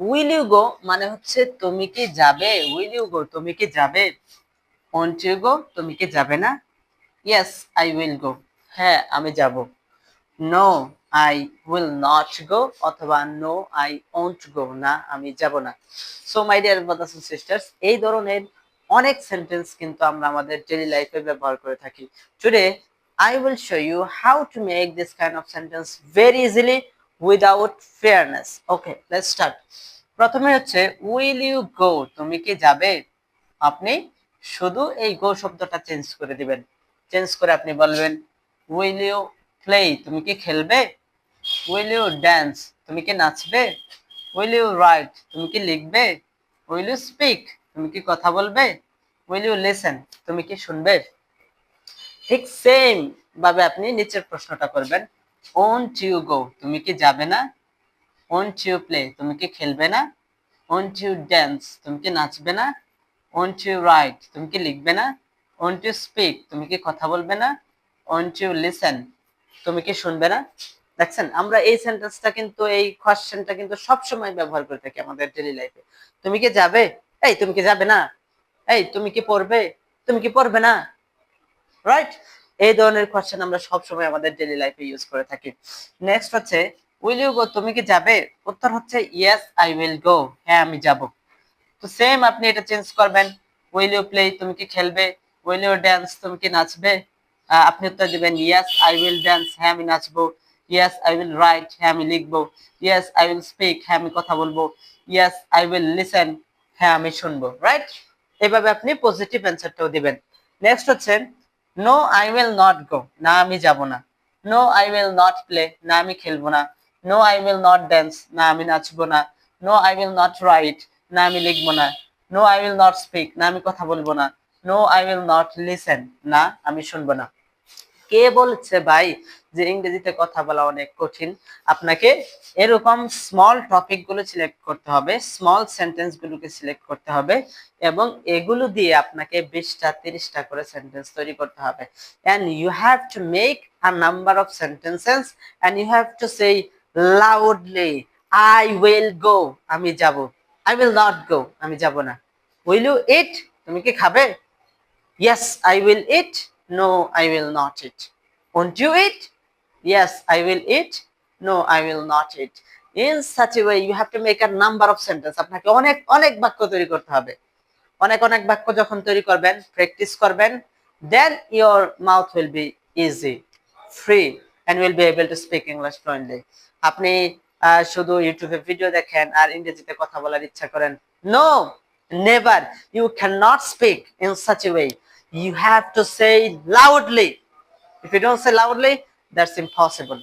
Will you go মানে হচ্ছে তুমি কি যাবে? উইল ইউ গো তুমি কি যাবে? ওন্ট ইউ গো তুমি কি যাবে না? ইয়েস আই উইল গো হ্যাঁ আমি যাব। No I will not go অথবা নো আই ওন্ট গো না, আমি যাব না। So my dear brothers and sisters এই ধরনের অনেক সেন্টেন্স কিন্তু আমরা আমাদের ডেইলি লাইফে ব্যবহার করে থাকি। Today I will show you how to make this kind of sentence very easily without fairness okay let's start প্রথমে হচ্ছে উইল ইউ গো তুমি কি যাবে? আপনি শুধু এই গো শব্দটা চেঞ্জ করে দিবেন। চেঞ্জ করে আপনি বলবেন উইল ইউ প্লে তুমি কি খেলবে? উইল ইউ ড্যান্স তুমি কি নাচবে? উইল ইউ রাইট তুমি কি লিখবে? উইল ইউ স্পিক তুমি কি কথা বলবে? উইল ইউ লিসেন তুমি কি শুনবে? ঠিক সেম ভাবে আপনি নিচের প্রশ্নটা করবেন। ওন্ট ইউ গো তুমি কি যাবে না ওন্ট ইউ প্লে তুমি কি খেলবে না ওন্ট ইউ ড্যান্স তুমি কি নাচবে না ওন্ট ইউ রাইট তুমি কি লিখবে না ওন্ট ইউ স্পিক তুমি কি কথা বলবে না ওন্ট ইউ লিসেন তুমি কি শুনবে না দেখছেন আমরা এই সেন্টেন্সটা কিন্তু এই কোশ্চেনটা কিন্তু সব সময় ব্যবহার করে থাকি আমাদের ডেইলি লাইফে তুমি কি যাবে এই তুমি কি যাবে না এই তুমি কি পড়বে তুমি কি পড়বে না রাইট এই ধরনের কোশ্চেন আমরা সব সময় আমাদের ডেইলি লাইফে ইউজ করে থাকি। নেক্সট হচ্ছে উইল ইউ গো তুমি কি যাবে? উত্তর হচ্ছে ইয়েস আই উইল গো হ্যাঁ আমি যাব। তো সেম আপনি এটা চেঞ্জ করবেন। উইল ইউ প্লে তুমি কি খেলবে? উইল ইউ ড্যান্স তুমি কি নাচবে? আপনি উত্তর দিবেন ইয়েস আই উইল ড্যান্স হ্যাঁ আমি নাচবো। ইয়েস আই উইল রাইট হ্যাঁ আমি লিখব। ইয়েস আই উইল স্পিক হ্যাঁ আমি কথা বলব। ইয়েস আই উইল লিসেন হ্যাঁ আমি শুনব। রাইট এভাবে আপনি পজিটিভ অ্যান্সারটাও দিবেন। নেক্সট হচ্ছে no I will not go না, আমি যাব না। No I will not play না, আমি খেলব না। No I will not dance না, আমি নাচবো না। No I will not write না, আমি লিখব না। No I will not speak না, আমি কথা বলব না। No I will not listen না, আমি শুনব না। কে বলছে ভাই যে ইংরেজিতে কথা বলা অনেক কঠিন? আপনাকে এরকম স্মল টপিকগুলো সিলেক্ট করতে হবে স্মল সেন্টেন্স গুলোকে সিলেক্ট করতে হবে এবং এগুলো দিয়ে আপনাকে বিশটা, তিরিশটা করে সেন্টেন্স তৈরি করতে হবে। And you have to make a number of sentences and you have to say loudly I will go. আমি যাব। I will not go. আমি যাব না। Will you eat? তুমি কি খাবে? Yes, I will eat. No, I will not eat. Won't you eat? Yes, I will eat. No, I will not eat. In such a way, you have to make a number of sentences. আপনাকে অনেক অনেক বাক্য তৈরি করতে হবে। অনেক অনেক বাক্য যখন তৈরি করবেন প্র্যাকটিস করবেন then your mouth will be easy free and will be able to speak English fluently আপনি শুধু ইউটিউবে ভিডিও দেখেন আর ইংরেজিতে কথা বলার ইচ্ছা করেন। No never you can not speak in such a way You have to say loudly. If you don't say loudly, that's impossible.